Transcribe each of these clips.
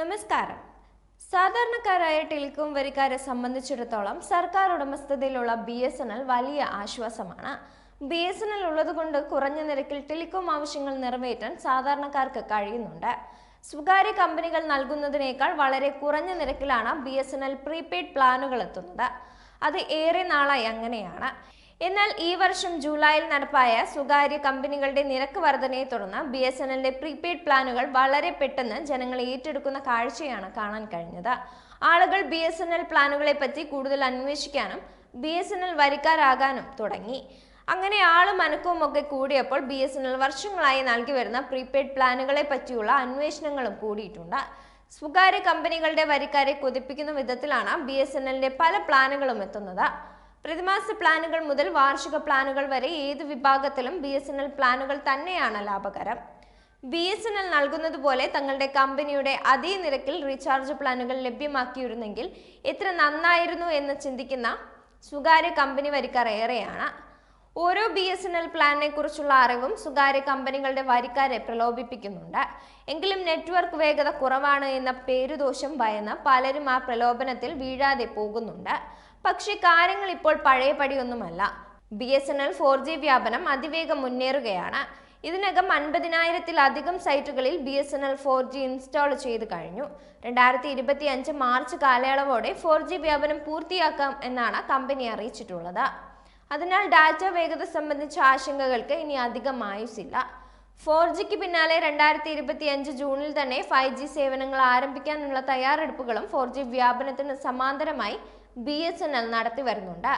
നമസ്കാരം. സാധാരണക്കാരായ ടെലികോം വരിക്കാരെ സംബന്ധിച്ചിടത്തോളം സർക്കാർ ഉടമസ്ഥതയിലുള്ള ബി എസ് എൻ എൽ വലിയ ആശ്വാസമാണ്. ബി എസ് എൻ എൽ ഉള്ളതുകൊണ്ട് കുറഞ്ഞ നിരക്കിൽ ടെലികോം ആവശ്യങ്ങൾ നിറവേറ്റാൻ സാധാരണക്കാർക്ക് കഴിയുന്നുണ്ട്. സ്വകാര്യ കമ്പനികൾ നൽകുന്നതിനേക്കാൾ വളരെ കുറഞ്ഞ നിരക്കിലാണ് B S N L prepaid പ്ലാനുകൾ എത്തുന്നത്. അത് ഏറെ നാളായി അങ്ങനെയാണ്. എന്നാൽ ഈ വർഷം ജൂലൈയിൽ നടപ്പായ സ്വകാര്യ കമ്പനികളുടെ നിരക്ക് വർധനയെ തുടർന്ന് ബി എസ് എൻ എല്ലിന്റെ പ്രീപെയ്ഡ് പ്ലാനുകൾ വളരെ പെട്ടെന്ന് ജനങ്ങൾ ഏറ്റെടുക്കുന്ന കാഴ്ചയാണ് കാണാൻ കഴിഞ്ഞത്. ആളുകൾ ബി എസ് എൻ എൽ പ്ലാനുകളെ പറ്റി കൂടുതൽ അന്വേഷിക്കാനും ബി എസ് എൻ എൽ വരിക്കാരാകാനും തുടങ്ങി. അങ്ങനെ ആളും അനക്കവും ഒക്കെ കൂടിയപ്പോൾ ബി എസ് എൻ എൽ വർഷങ്ങളായി നൽകി വരുന്ന പ്രീപെയ്ഡ് പ്ലാനുകളെ പറ്റിയുള്ള അന്വേഷണങ്ങളും കൂടിയിട്ടുണ്ട്. സ്വകാര്യ കമ്പനികളുടെ വരിക്കാരെ കൊതിപ്പിക്കുന്ന വിധത്തിലാണ് ബി എസ് എൻ എല്ലിന്റെ പല പ്ലാനുകളും എത്തുന്നത്. പ്രതിമാസ പ്ലാനുകൾ മുതൽ വാർഷിക പ്ലാനുകൾ വരെ ഏത് വിഭാഗത്തിലും ബി എസ് എൻ എൽ പ്ലാനുകൾ തന്നെയാണ് ലാഭകരം. ബി എസ് എൻ എൽ നൽകുന്നത് പോലെ തങ്ങളുടെ കമ്പനിയുടെ അതേ നിരക്കിൽ റീചാർജ് പ്ലാനുകൾ ലഭ്യമാക്കിയിരുന്നെങ്കിൽ എത്ര നന്നായിരുന്നു എന്ന് ചിന്തിക്കുന്ന സ്വകാര്യ കമ്പനി വരിക്കാർ ഏറെയാണ്. ഓരോ ബി എസ് എൻ എൽ പ്ലാനിനെ കുറിച്ചുള്ള അറിവും സ്വകാര്യ കമ്പനികളുടെ വരിക്കാരെ പ്രലോഭിപ്പിക്കുന്നുണ്ട്. എങ്കിലും നെറ്റ്വർക്ക് വേഗത കുറവാണ് എന്ന പേരുദോഷം ഭയന്ന് പലരും ആ പ്രലോഭനത്തിൽ വീഴാതെ പോകുന്നുണ്ട്. പക്ഷേ കാര്യങ്ങൾ ഇപ്പോൾ പഴയപടിയൊന്നുമല്ല B S N L four G വ്യാപനം അതിവേഗം മുന്നേറുകയാണ്. ഇതിനകം അൻപതിനായിരത്തിലധികം സൈറ്റുകളിൽ B S N L four G install ചെയ്ത് കഴിഞ്ഞു. രണ്ടായിരത്തി ഇരുപത്തി അഞ്ച് മാർച്ച് കാലയളവോടെ ഫോർ ജി വ്യാപനം പൂർത്തിയാക്കാം എന്നാണ് കമ്പനി അറിയിച്ചിട്ടുള്ളത്. അതിനാൽ ഡാറ്റ വേഗത സംബന്ധിച്ച ആശങ്കകൾക്ക് ഇനി അധികം ആയുസില്ല ഫോർ ജിക്ക് പിന്നാലെ രണ്ടായിരത്തി ഇരുപത്തി അഞ്ച് ജൂണിൽ തന്നെ ഫൈവ് ജി സേവനങ്ങൾ ആരംഭിക്കാനുള്ള തയ്യാറെടുപ്പുകളും ഫോർ ജി വ്യാപനത്തിന് സമാന്തരമായി ബി എസ് എൻ എൽ നടത്തി വരുന്നുണ്ട്.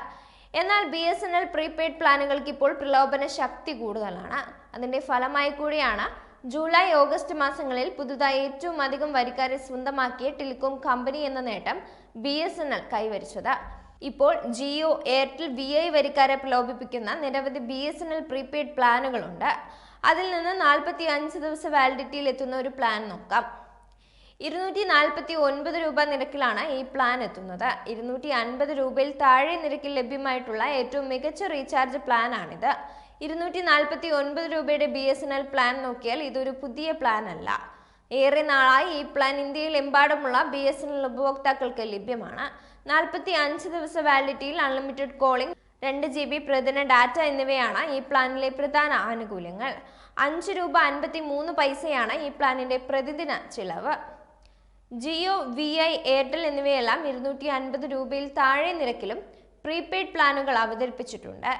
എന്നാൽ B S N L prepaid പ്ലാനുകൾക്ക് ഇപ്പോൾ പ്രലോഭന ശക്തി കൂടുതലാണ്. അതിന്റെ ഫലമായി കൂടിയാണ് ജൂലൈ ഓഗസ്റ്റ് മാസങ്ങളിൽ പുതുതായി ഏറ്റവും അധികം വരിക്കാരെ സ്വന്തമാക്കിയ ടെലികോം കമ്പനി എന്ന നേട്ടം ബി എസ് എൻ എൽ കൈവരിച്ചത്. ഇപ്പോൾ ജിയോ എയർടെൽ വി ഐ വരിക്കാരെ പ്രലോഭിപ്പിക്കുന്ന നിരവധി B S N L prepaid പ്ലാനുകളുണ്ട്. അതിൽ നിന്ന് നാൽപ്പത്തി അഞ്ച് ദിവസ വാലിഡിറ്റിയിൽ എത്തുന്ന ഒരു പ്ലാൻ നോക്കാം. ഇരുന്നൂറ്റി നാൽപ്പത്തി ഒൻപത് രൂപ നിരക്കിലാണ് ഈ പ്ലാൻ എത്തുന്നത്. ഇരുന്നൂറ്റി അൻപത് രൂപയിൽ താഴെ നിരക്കിൽ ലഭ്യമായിട്ടുള്ള ഏറ്റവും മികച്ച റീചാർജ് പ്ലാൻ ആണിത്. ഇരുന്നൂറ്റി നാൽപ്പത്തി ഒൻപത് രൂപയുടെ B S N L plan നോക്കിയാൽ ഇതൊരു പുതിയ പ്ലാൻ അല്ല. ഏറെ നാളായി ഈ പ്ലാൻ ഇന്ത്യയിൽ എമ്പാടുമുള്ള ബി എസ് എൻ എൽ ഉപഭോക്താക്കൾക്ക് ലഭ്യമാണ്. നാൽപ്പത്തി അഞ്ച് ദിവസ വാലിഡിറ്റിയിൽ അൺലിമിറ്റഡ് കോളിംഗ് രണ്ട് ജി ബി പ്രതിദിന ഡാറ്റ എന്നിവയാണ് ഈ പ്ലാനിലെ പ്രധാന ആനുകൂല്യങ്ങൾ. അഞ്ച് രൂപ അൻപത്തി മൂന്ന് പൈസയാണ് ഈ പ്ലാനിന്റെ പ്രതിദിന ചിലവ്. ജിയോ വി ഐ എയർടെൽ എന്നിവയെല്ലാം ഇരുന്നൂറ്റി അൻപത് രൂപയിൽ താഴെ നിരക്കിലും പ്രീപെയ്ഡ് പ്ലാനുകൾ അവതരിപ്പിച്ചിട്ടുണ്ട്.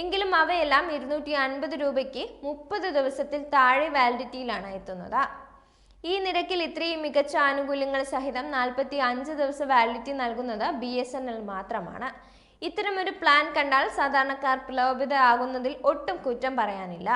എങ്കിലും അവയെല്ലാം ഇരുന്നൂറ്റി അൻപത് രൂപയ്ക്ക് മുപ്പത് ദിവസത്തിൽ താഴെ വാലിഡിറ്റിയിലാണ് എത്തുന്നത്. ഈ നിരക്കിൽ ഇത്രയും മികച്ച ആനുകൂല്യങ്ങൾ സഹിതം നാൽപ്പത്തി അഞ്ച് ദിവസ വാലിഡിറ്റി നൽകുന്നത് ബി എസ് എൻ എൽ മാത്രമാണ്. ഇത്തരമൊരു പ്ലാൻ കണ്ടാൽ സാധാരണക്കാർ പ്രലോഭിതരാകുന്നതിൽ ഒട്ടും കുറ്റം പറയാനില്ല.